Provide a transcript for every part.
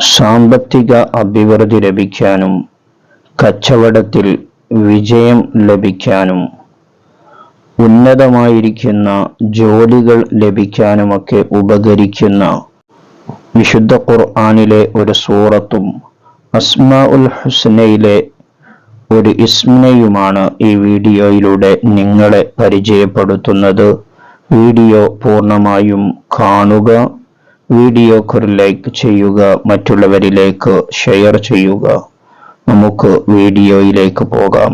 സാമ്പത്തിക അഭിവൃദ്ധി ലഭിക്കാനും കച്ചവടത്തിൽ വിജയം ലഭിക്കാനും ഉന്നതമായിരിക്കുന്ന ജോലികൾ ലഭിക്കാനുമൊക്കെ ഉപകരിക്കുന്ന വിശുദ്ധ ഖുർആാനിലെ ഒരു സൂറത്തും അസ്മാ ഉൽ ഹുസ്നയിലെ ഒരു ഇസ്മയുമാണ് ഈ വീഡിയോയിലൂടെ നിങ്ങളെ പരിചയപ്പെടുത്തുന്നത്. വീഡിയോ പൂർണമായും കാണുക. വീഡിയോക്ക് ലൈക്ക് ചെയ്യുക മറ്റുള്ളവരിലേക്ക് ഷെയർ ചെയ്യുക. നമുക്ക് വീഡിയോയിലേക്ക് പോകാം.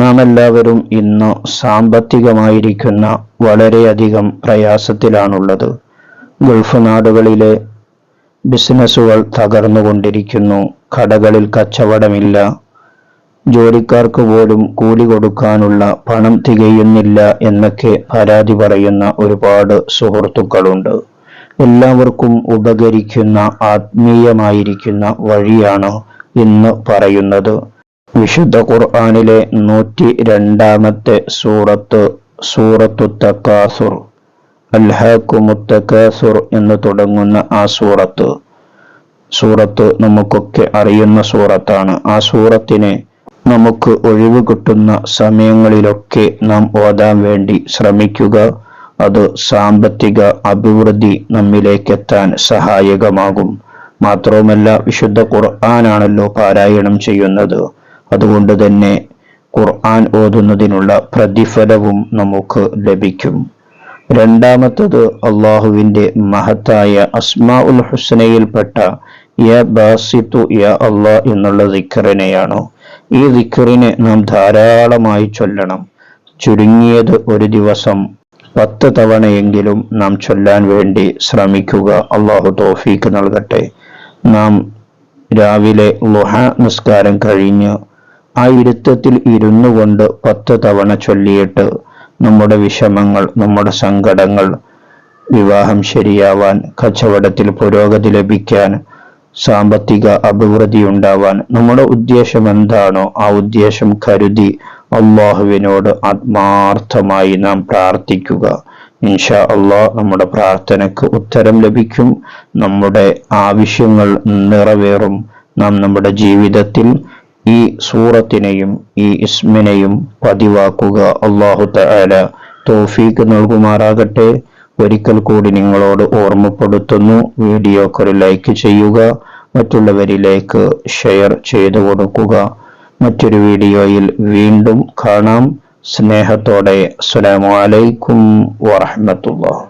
നാം എല്ലാവരും ഇന്ന് സാമ്പത്തികമായിരിക്കുന്ന വളരെയധികം പ്രയാസത്തിലാണുള്ളത്. ഗൾഫ് നാടുകളിലെ ബിസിനസ്സുകൾ തകർന്നുകൊണ്ടിരിക്കുന്നു കടകളിൽ കച്ചവടമില്ല ജോലിക്കാർക്ക് പോലും കൂലി കൊടുക്കാനുള്ള പണം തികയുന്നില്ല എന്നൊക്കെ പരാതി പറയുന്ന ഒരുപാട് സുഹൃത്തുക്കളുണ്ട്. എല്ലാവർക്കും ഉപകരിക്കുന്ന ആത്മീയമായിരിക്കുന്ന വഴിയാണ് ഇന്ന് പറയുന്നത്. വിശുദ്ധ ഖുർആാനിലെ നൂറ്റി രണ്ടാമത്തെ സൂറത്ത് സൂറത്തു തക്കാസുർ അൽഹാക്കുമുത്തക്കാസുർ എന്ന് തുടങ്ങുന്ന ആ സൂറത്ത്. സൂറത്ത് നമുക്കൊക്കെ അറിയുന്ന സൂറത്താണ്. ആ സൂറത്തിനെ നമുക്ക് ഒഴിവ് കിട്ടുന്ന സമയങ്ങളിലൊക്കെ നാം ഓതാൻ വേണ്ടി ശ്രമിക്കുക. അത് സാമ്പത്തിക അഭിവൃദ്ധി നമ്മിലേക്കെത്താൻ സഹായകമാകും. മാത്രവുമല്ല വിശുദ്ധ ഖുർആനാണല്ലോ പാരായണം ചെയ്യുന്നത്. അതുകൊണ്ട് തന്നെ ഖുർആൻ ഓതുന്നതിനുള്ള പ്രതിഫലവും നമുക്ക് ലഭിക്കും. രണ്ടാമത്തത് അള്ളാഹുവിന്റെ മഹത്തായ അസ്മാ ഉൽ ഹുസ്നയിൽപ്പെട്ട യ ബാസിത്തു യ അള്ളാഹ് എന്നുള്ള ദിക്കറിനെയാണ്. ഈ ദിക്കറിനെ നാം ധാരാളമായി ചൊല്ലണം. ചുരുങ്ങിയത് ഒരു ദിവസം പത്ത് തവണയെങ്കിലും നാം ചൊല്ലാൻ വേണ്ടി ശ്രമിക്കുക. അള്ളാഹു തോഫീക്ക് നൽകട്ടെ. നാം രാവിലെ ലുഹ നിസ്കാരം കഴിഞ്ഞ് ആ ഇരുത്തത്തിൽ ഇരുന്നു കൊണ്ട് പത്ത് തവണ ചൊല്ലിയിട്ട് നമ്മുടെ വിഷമങ്ങൾ നമ്മുടെ സങ്കടങ്ങൾ വിവാഹം ശരിയാവാൻ കച്ചവടത്തിൽ പുരോഗതി ലഭിക്കാൻ സാമ്പത്തിക അഭിവൃദ്ധി ഉണ്ടാവാൻ നമ്മുടെ ഉദ്ദേശം എന്താണോ ആ ഉദ്ദേശം കരുതി അള്ളാഹുവിനോട് ആത്മാർത്ഥമായി നാം പ്രാർത്ഥിക്കുക. ഇൻഷാ അള്ളാഹ് നമ്മുടെ പ്രാർത്ഥനയ്ക്ക് ഉത്തരം ലഭിക്കും. നമ്മുടെ ആവശ്യങ്ങൾ നിറവേറും. നാം നമ്മുടെ ജീവിതത്തിൽ ഈ സൂറത്തിനെയും ഈ ഇസ്മിനെയും പതിവാക്കുക. അള്ളാഹു തആല തോഫീക്ക് നൽകുമാറാകട്ടെ. ഒരിക്കൽ കൂടി നിങ്ങളോട് ഓർമ്മപ്പെടുത്തുന്നു. വീഡിയോക്ക് ഒരു ലൈക്ക് ചെയ്യുക. മറ്റുള്ളവരിലേക്ക് ഷെയർ ചെയ്തു കൊടുക്കുക. മറ്റൊരു വീഡിയോയിൽ വീണ്ടും കാണാം. സ്നേഹത്തോടെ. അസ്സലാമു അലൈക്കും വറഹ്മത്തുള്ളാഹി.